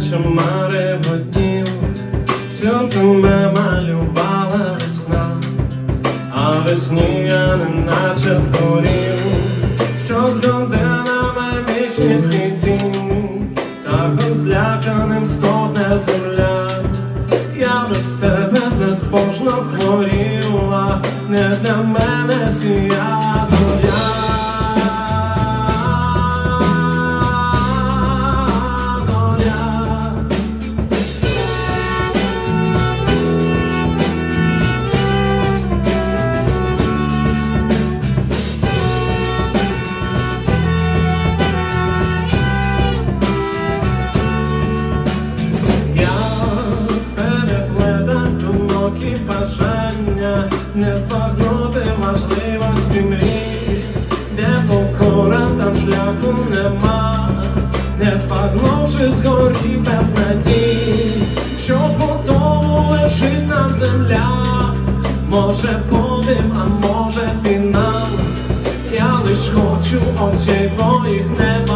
наче марево днів, Цілком малювала весна, а весні я не наче здурів, що з годинами вічність і тінь, Птахом зляканим стогне земля. Я без тебе безбожно хворіла, не для мене сія. Зоря. Не збагнувши згорі без надій, що готово лежить нам земля, може повім, а може ти нам, Я лиш хочу очей твоїх не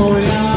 for you.